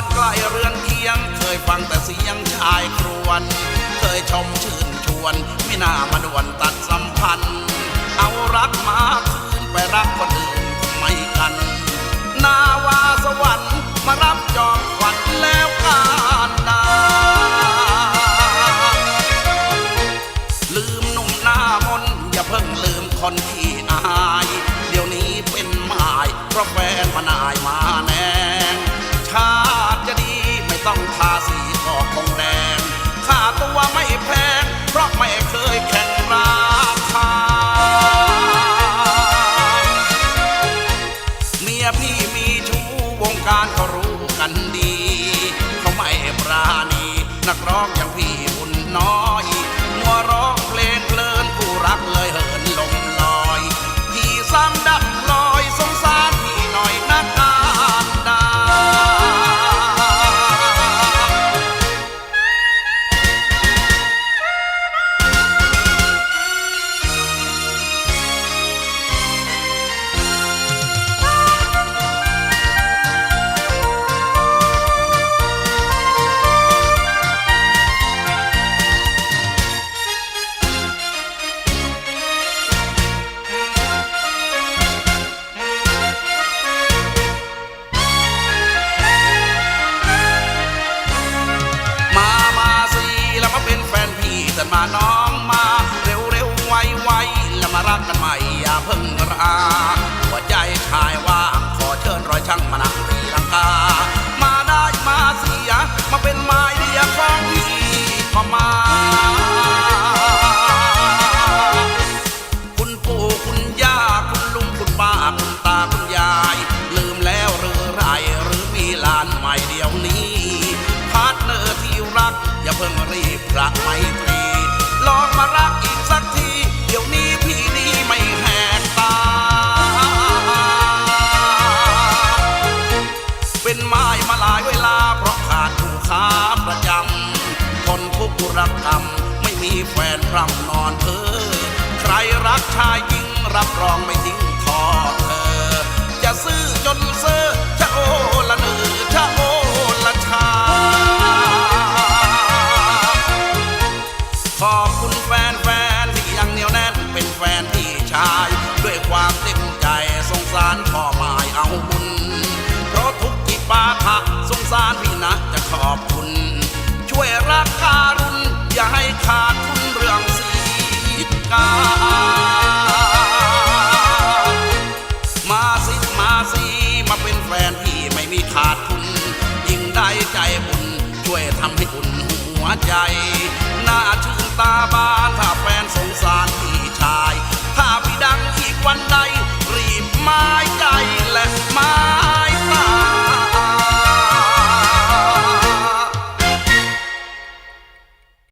านใกล้เรือนเคียง เคยฟังแต่เสียงชายครวญเคยชมชื่นชวน ไม่น่ามาด่วนตัดสัมพันธ์ เอารักมาคืนไปรักคนอื่นทำไมกัน นาวาสวรรค์มารับจอมขวัญแล้วการดาลืมหนุ่มหน้ามน์อย่าเพิ่งลืมคนที่อาย เดี๋ยวนี้เป็นหมายเพราะแฟนมานายมา ต้องทาสีก็คงแดงค่าตัวไม่แพง เพราะไม่เคยแข่งราคา เมียพี่มีชู้วงการก็รู้กันดี เขาไม่ปราณี นักร้องอย่างพี่บุญน้อย เพิ่งราหัวใจชายว่างขอเชิญรอยช่างมานั่งตีลังกา มาได้มาเสีย มาเป็นไม้เดียของพี่ก็มา คุณปู่คุณย่าคุณลุงคุณป้าคุณตาคุณยาย ลืมแล้วหรือไรหรือมีหลานใหม่เดียวนี้ พาร์ทเนอร์ที่รัก อย่าเพิ่งรีบรักไม่ตรีลองมารักอีกสัก รักกรรมไม่มีแฟนพร่ำนอนเพ้อใครรักชายยิง